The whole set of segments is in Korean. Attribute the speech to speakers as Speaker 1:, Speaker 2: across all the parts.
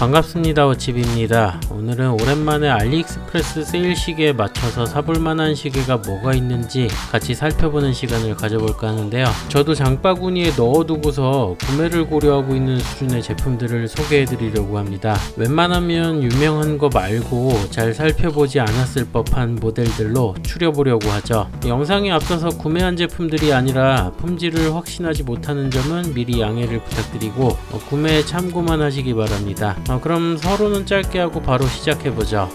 Speaker 1: 반갑습니다 오집입니다. 오늘은 오랜만에 알리익스프레스 세일 시기에 맞춰서 사볼 만한 시계가 뭐가 있는지 같이 살펴보는 시간을 가져볼까 하는데요. 저도 장바구니에 넣어두고서 구매를 고려하고 있는 수준의 제품들을 소개해 드리려고 합니다. 웬만하면 유명한 거 말고 잘 살펴보지 않았을 법한 모델들로 추려보려고 하죠. 영상에 앞서서 구매한 제품들이 아니라 품질을 확신하지 못하는 점은 미리 양해를 부탁드리고 어, 구매에 참고만 하시기 바랍니다 어, 그럼 서로는 짧게 하고 바로 시작해보죠.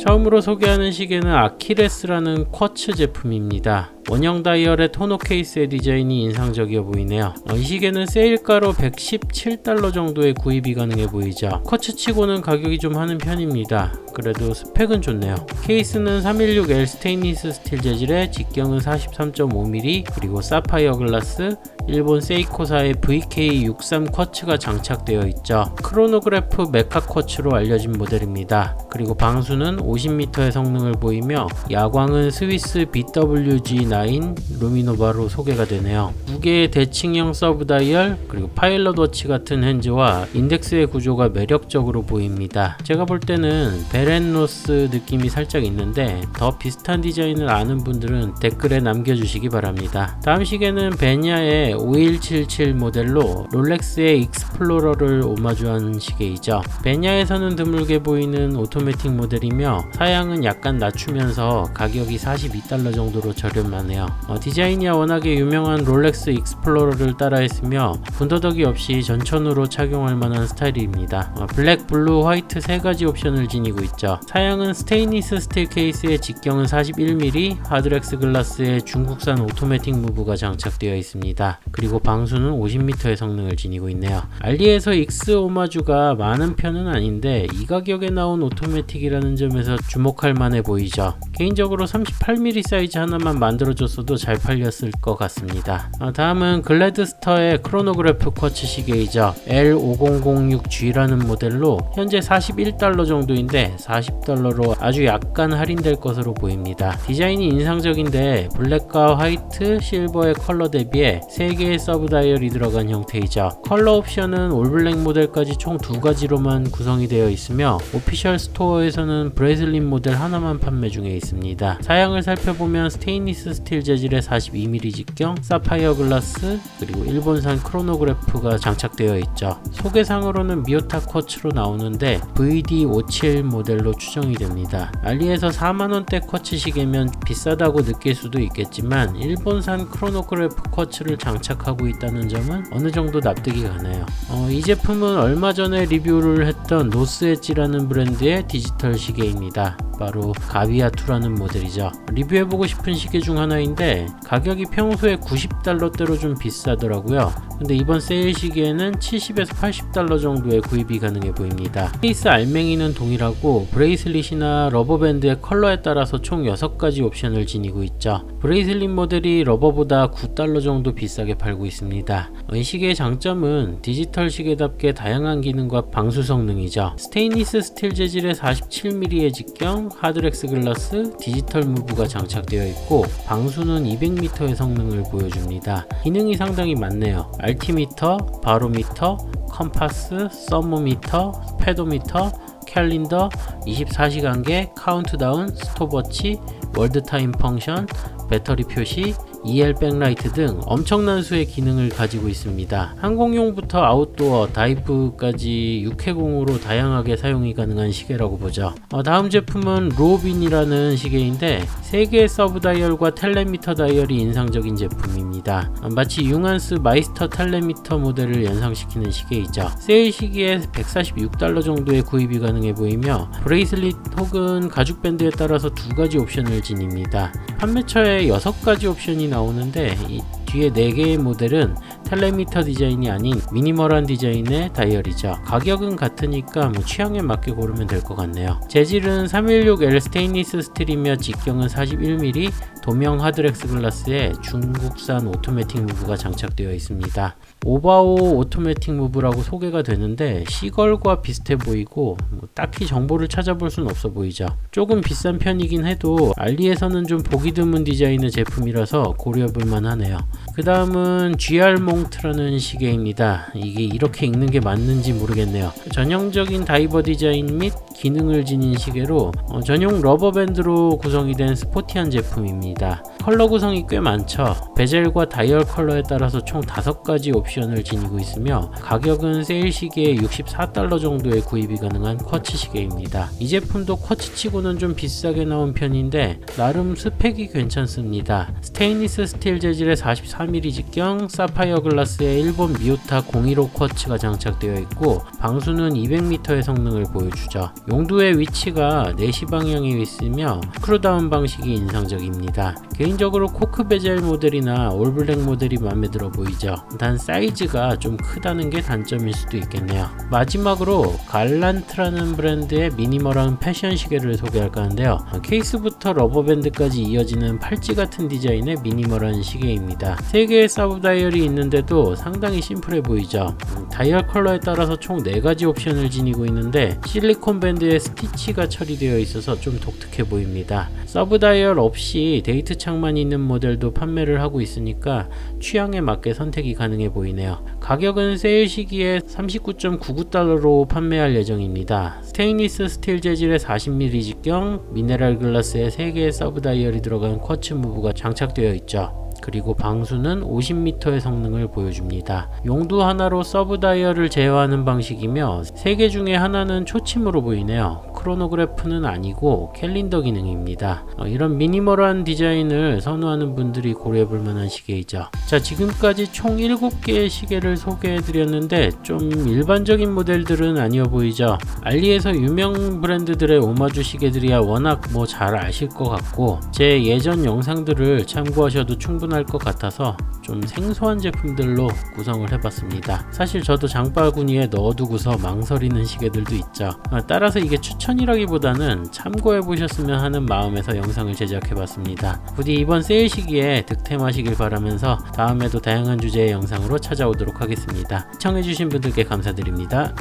Speaker 1: 처음으로 소개하는 시계는 아키레스라는 쿼츠 제품입니다. 원형 다이얼의 토너 케이스의 디자인이 인상적이어 보이네요. 어, 이 시계는 세일가로 117달러 정도에 구입이 가능해 보이죠. 쿼츠치고는 가격이 좀 하는 편입니다. 그래도 스펙은 좋네요. 케이스는 316L 스테인리스 스틸 재질에 직경은 43.5mm 그리고 사파이어 글라스 일본 세이코사의 VK63 쿼츠가 장착되어 있죠. 크로노그래프 메카 쿼츠로 알려진 모델입니다. 그리고 방수는 50m의 성능을 보이며 야광은 스위스 BWG9 루미노바로 소개가 되네요. 무게의 대칭형 서브 다이얼 그리고 파일럿 워치 같은 핸즈와 인덱스의 구조가 매력적으로 보입니다. 제가 볼 때는 베렌로스 느낌이 살짝 있는데 더 비슷한 디자인을 아는 분들은 댓글에 남겨주시기 바랍니다. 다음 시계는 베냐의 5177 모델로 롤렉스의 익스플로러를 오마주한 시계이죠. 베냐에서는 드물게 보이는 오토매틱 모델이며 사양은 약간 낮추면서 가격이 42달러 정도로 저렴하네요. 어, 디자인이 워낙에 유명한 롤렉스 익스플로러를 따라했으며 군더더기 없이 전천으로 착용할 만한 스타일입니다. 어, 블랙, 블루, 화이트 세 가지 옵션을 지니고 있죠. 사양은 스테인리스 스틸 케이스의 직경은 41mm, 하드렉스 글라스에 중국산 오토매틱 무브가 장착되어 있습니다. 그리고 방수는 50m의 성능을 지니고 있네요. 알리에서 익스 오마주가 많은 편은 아닌데 이 가격에 나온 오토매틱이라는 점에서 주목할 만해 보이죠. 개인적으로 38mm 사이즈 하나만 만들어줬어도 잘 팔렸을 것 같습니다. 어, 다음은 글래드스터의 크로노그래프 쿼츠 시계이죠. L5006G라는 모델로 현재 41달러 정도인데 40달러로 아주 약간 할인될 것으로 보입니다. 디자인이 인상적인데 블랙과 화이트, 실버의 컬러 대비에 3개의 서브 다이얼이 들어간 형태이죠. 컬러 옵션은 올블랙 모델까지 총 두 가지로만 구성이 되어 있으며 오피셜 스토어에서는 브레슬린 모델 하나만 판매 중에 있습니다. 사양을 살펴보면 스테인리스 스틸 재질의 42mm 직경, 사파이어 글라스, 그리고 일본산 크로노그래프가 장착되어 있죠. 소개상으로는 미오타 쿼츠로 나오는데 VD57 모델로 추정이 됩니다. 알리에서 4만원대 쿼츠 시계면 비싸다고 느낄 수도 있겠지만 일본산 크로노그래프 쿼츠를 장 착하고 있다는 점은 어느 정도 납득이 가네요. 어, 이 제품은 얼마 전에 리뷰를 했던 노스엣지라는 브랜드의 디지털 시계입니다. 바로 가비아2라는 모델이죠. 리뷰해보고 싶은 시계 중 하나인데 가격이 평소에 90달러대로 좀 비싸더라고요. 근데 이번 세일 시기에는 70에서 80달러 정도에 구입이 가능해 보입니다. 케이스 알맹이는 동일하고 브레이슬릿이나 러버밴드의 컬러에 따라서 총 6가지 옵션을 지니고 있죠. 브레이슬릿 모델이 러버보다 9달러 정도 비싸게 팔고 있습니다. 이 시계의 장점은 디지털 시계답게 다양한 기능과 방수 성능이죠. 스테인리스 스틸 재질의 47mm의 직경, 하드렉스 글라스, 디지털 무브가 장착되어 있고 방수는 200m의 성능을 보여줍니다. 기능이 상당히 많네요. 알티미터, 바로미터, 컴파스, 서모미터, 페도미터, 캘린더, 24시간계, 카운트다운, 스톱워치, 월드타임 펑션, 배터리 표시, EL 백라이트 등 엄청난 수의 기능을 가지고 있습니다. 항공용부터 아웃도어, 다이브까지 육해공으로 다양하게 사용이 가능한 시계라고 보죠. 어, 다음 제품은 로빈이라는 시계인데 3개의 서브 다이얼과 텔레미터 다이얼이 인상적인 제품입니다. 어, 마치 융한스 마이스터 텔레미터 모델을 연상시키는 시계이죠. 세일 시기에 146달러 정도의 구입이 가능해 보이며 브레이슬릿 혹은 가죽 밴드에 따라서 두 가지 옵션을 지닙니다. 판매처에 6가지 옵션이 나오는데 이 뒤에 4개의 모델은 텔레미터 디자인이 아닌 미니멀한 디자인의 다이얼이죠. 가격은 같으니까 뭐 취향에 맞게 고르면 될 것 같네요. 재질은 316L 스테인리스 스틸이며 직경은 41mm, 도명 하드렉스 글라스에 중국산 오토매틱 무브가 장착되어 있습니다. 오바오 오토매틱 무브라고 소개가 되는데 시걸과 비슷해 보이고 뭐 딱히 정보를 찾아볼 순 없어 보이죠. 조금 비싼 편이긴 해도 알리에서는 좀 보기 드문 디자인의 제품이라서 고려해볼 만하네요. 그 다음은 GR 몽트라는 시계입니다. 이게 이렇게 읽는 게 맞는지 모르겠네요. 전형적인 다이버 디자인 및 기능을 지닌 시계로 어, 전용 러버밴드로 구성이 된 스포티한 제품입니다. 컬러 구성이 꽤 많죠. 베젤과 다이얼 컬러에 따라서 총 5가지 옵션을 지니고 있으며 가격은 세일 시계에 64달러 정도에 구입이 가능한 쿼츠 시계입니다. 이 제품도 쿼츠 치고는 좀 비싸게 나온 편인데 나름 스펙이 괜찮습니다. 스테인리스 스틸 재질의 43mm 직경 사파이어 글라스에 일본 미오타 015 쿼츠가 장착되어 있고 방수는 200m의 성능을 보여주죠. 용두의 위치가 4시 방향에 있으며 크루다운 방식이 인상적입니다. 개인적으로 코크 베젤 모델이나 올블랙 모델이 마음에 들어 보이죠. 단 사이즈가 좀 크다는 게 단점일 수도 있겠네요. 마지막으로 갈란트라는 브랜드의 미니멀한 패션 시계를 소개할까 하는데요. 케이스부터 러버밴드까지 이어지는 팔찌 같은 디자인의 미니멀한 시계입니다. 3개의 사브 다이얼이 있는데도 상당히 심플해 보이죠. 음, 다이얼 컬러에 따라서 총 4가지 옵션을 지니고 있는데 실리콘 밴드 에 스티치가 처리되어 있어서 좀 독특해 보입니다. 서브 다이얼 없이 데이트 창만 있는 모델도 판매를 하고 있으니까 취향에 맞게 선택이 가능해 보이네요. 가격은 세일 시기에 39.99달러로 판매할 예정입니다. 스테인리스 스틸 재질의 40mm 직경, 미네랄 글라스에 3개의 서브 다이얼이 들어간 쿼츠 무브가 장착되어 있죠. 그리고 방수는 50m의 성능을 보여줍니다. 용두 하나로 서브 다이얼을 제어하는 방식이며 3개 중에 하나는 초침으로 보이네요. 크로노그래프는 아니고 캘린더 기능입니다. 어, 이런 미니멀한 디자인을 선호하는 분들이 고려해 볼 만한 시계이죠. 자, 지금까지 총 7개의 시계를 소개해 드렸는데 좀 일반적인 모델들은 아니어 보이죠. 알리에서 유명 브랜드들의 오마주 시계들이야 워낙 뭐 잘 아실 것 같고 제 예전 영상들을 참고하셔도 충분할 것 같아서 좀 생소한 제품들로 구성을 해봤습니다. 사실 저도 장바구니에 넣어두고서 망설이는 시계들도 있죠. 아, 따라서 이게 추천이라기보다는 참고해 보셨으면 하는 마음에서 영상을 제작해 봤습니다. 부디 이번 세일 시기에 득템하시길 바라면서 다음에도 다양한 주제의 영상으로 찾아오도록 하겠습니다. 시청해주신 분들께 감사드립니다.